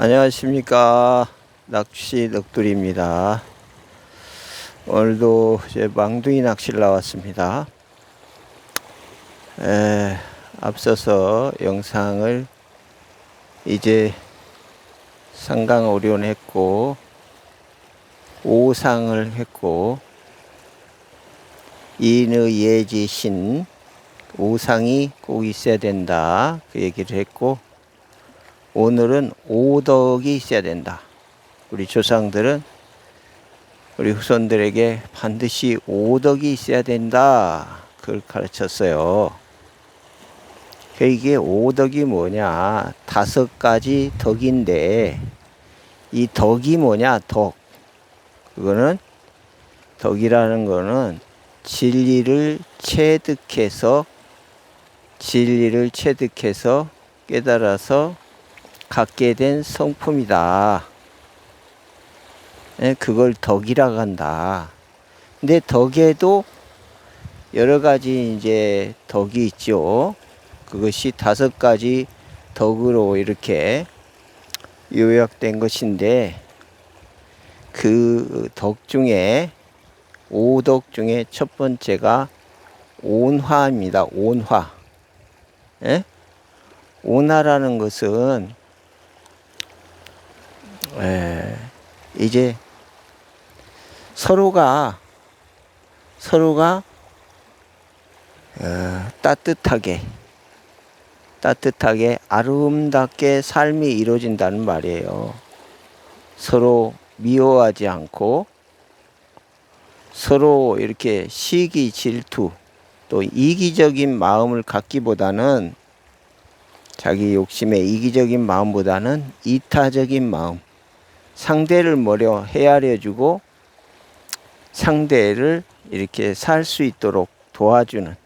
안녕하십니까. 낚시 넋두리입니다. 오늘도 이제 망둥이 낚시를 나왔습니다. 에, 앞서서 영상을 이제 상강 오리온 했고 오상을 했고 인의 예지 신 오상이 꼭 있어야 된다. 그 얘기를 했고 오늘은 오덕이 있어야 된다. 우리 조상들은 우리 후손들에게 반드시 오덕이 있어야 된다. 그걸 가르쳤어요. 그 이게 오덕이 뭐냐? 다섯 가지 덕인데 이 덕이 뭐냐? 덕. 그거는 덕이라는 거는 진리를 체득해서 진리를 체득해서 깨달아서 갖게 된 성품이다. 예, 그걸 덕이라고 한다. 근데 덕에도 여러 가지 이제 덕이 있죠. 그것이 다섯 가지 덕으로 이렇게 요약된 것인데 그 덕 중에 오덕 중에 첫 번째가 온화입니다. 온화. 예? 온화라는 것은 에, 이제 서로가 서로가 어, 따뜻하게 따뜻하게 아름답게 삶이 이루어진다는 말이에요. 서로 미워하지 않고 서로 이렇게 시기 질투 또 이기적인 마음을 갖기보다는 자기 욕심의 이기적인 마음보다는 이타적인 마음 상대를 뭐려 헤아려 주고 상대를 이렇게 살 수 있도록 도와주는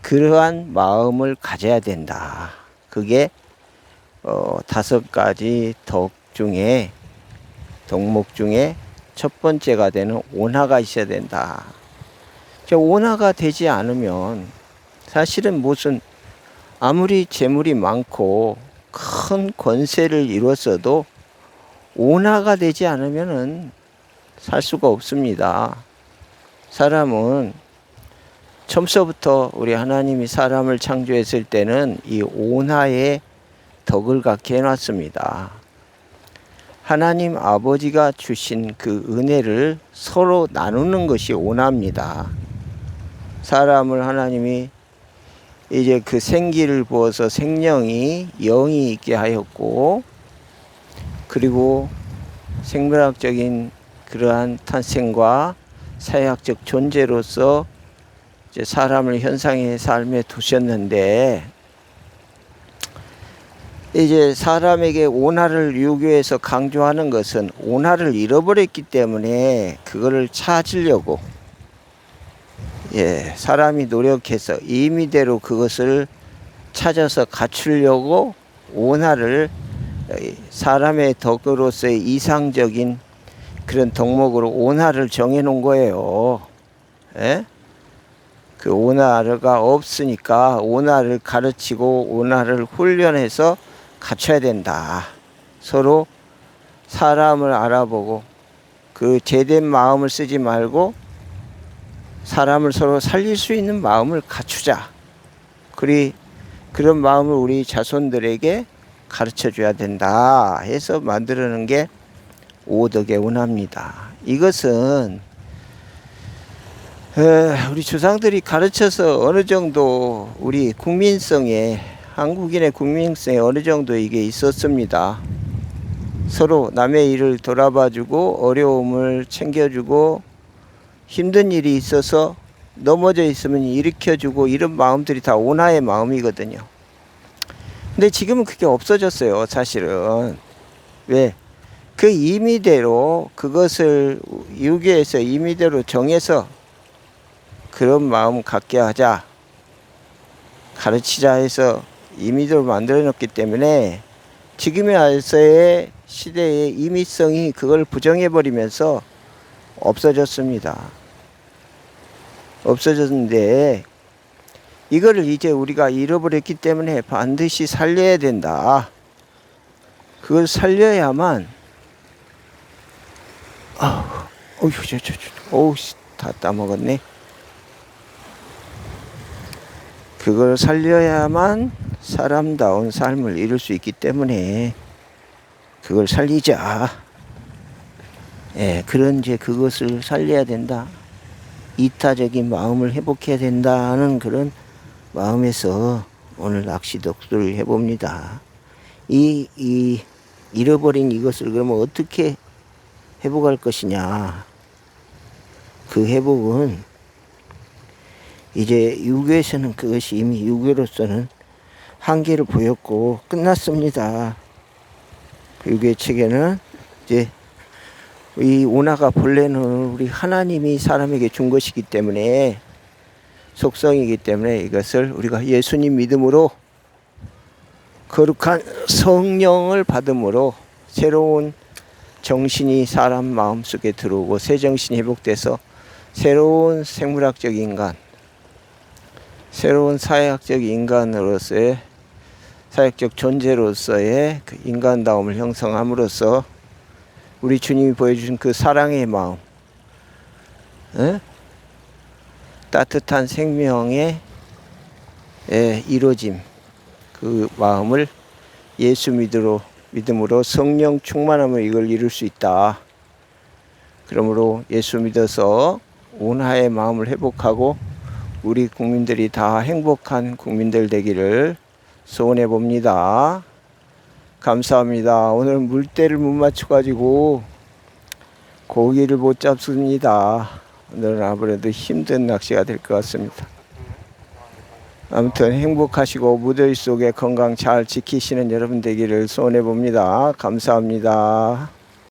그러한 마음을 가져야 된다. 그게 어, 다섯 가지 덕 중에 덕목 중에 첫 번째가 되는 온화가 있어야 된다. 저 온화가 되지 않으면 사실은 무슨 아무리 재물이 많고 큰 권세를 이뤘어도 온화가 되지 않으면은 살 수가 없습니다. 사람은 처음서부터 우리 하나님이 사람을 창조했을 때는 이 온화의 덕을 갖게 해놨습니다. 하나님 아버지가 주신 그 은혜를 서로 나누는 것이 온화입니다. 사람을 하나님이 이제 그 생기를 부어서 생명이 영이 있게 하였고 그리고 생물학적인 그러한 탄생과 사회학적 존재로서 사람을 현상의 삶에 두셨는데 이제 사람에게 온화를 요구해서 강조하는 것은 온화를 잃어버렸기 때문에 그거를 찾으려고 예, 사람이 노력해서 임의대로 그것을 찾아서 갖추려고 온화를 사람의 덕으로서의 이상적인 그런 덕목으로 온화를 정해 놓은 거예요. 예? 그 온화가 없으니까 온화를 가르치고 온화를 훈련해서 갖춰야 된다. 서로 사람을 알아보고 그 제된 마음을 쓰지 말고 사람을 서로 살릴 수 있는 마음을 갖추자. 그리 그런 마음을 우리 자손들에게 가르쳐 줘야 된다 해서 만들어낸 게 오덕의 운합니다. 이것은 우리 조상들이 가르쳐서 어느 정도 우리 국민성에 한국인의 국민성에 어느 정도 이게 있었습니다. 서로 남의 일을 돌아봐주고 어려움을 챙겨주고 힘든 일이 있어서 넘어져 있으면 일으켜주고 이런 마음들이 다 온화의 마음이거든요. 근데 지금은 그게 없어졌어요, 사실은. 왜? 그 임의대로 그것을 유교에서 임의대로 정해서 그런 마음 갖게 하자. 가르치자 해서 임의대로 만들어 놓기 때문에 지금의 알서의 시대의 임의성이 그걸 부정해 버리면서 없어졌습니다. 없어졌는데 이거를 이제 우리가 잃어버렸기 때문에 반드시 살려야 된다. 그걸 살려야만 아, 어휴, 저, 저, 저, 어우, 씨, 다 따먹었네. 그걸 살려야만 사람다운 삶을 이룰 수 있기 때문에 그걸 살리자. 예, 그런 이제 그것을 살려야 된다. 이타적인 마음을 회복해야 된다는 그런 마음에서 오늘 낚시 독서를 해봅니다. 이, 이, 잃어버린 이것을 그러면 어떻게 회복할 것이냐. 그 회복은 이제 유교에서는 그것이 이미 유교로서는 한계를 보였고 끝났습니다. 그 유교 책에는 이제 이 오나가 본래는 우리 하나님이 사람에게 준 것이기 때문에 속성이기 때문에 이것을 우리가 예수님 믿음으로 거룩한 성령을 받음으로 새로운 정신이 사람 마음속에 들어오고 새 정신이 회복돼서 새로운 생물학적 인간, 새로운 사회학적 인간으로서의 사회적 존재로서의 그 인간다움을 형성함으로써 우리 주님이 보여주신 그 사랑의 마음, 에? 따뜻한 생명의 에, 이루어짐, 그 마음을 예수 믿으로 믿음으로 성령 충만함을 이걸 이룰 수 있다. 그러므로 예수 믿어서 온화의 마음을 회복하고 우리 국민들이 다 행복한 국민들 되기를 소원해 봅니다. 감사합니다. 오늘 물때를 못 맞춰 가지고 고기를 못 잡습니다. 오늘은 아무래도 힘든 낚시가 될 것 같습니다. 아무튼 행복하시고 무더위 속에 건강 잘 지키시는 여러분 되기를 소원해 봅니다. 감사합니다.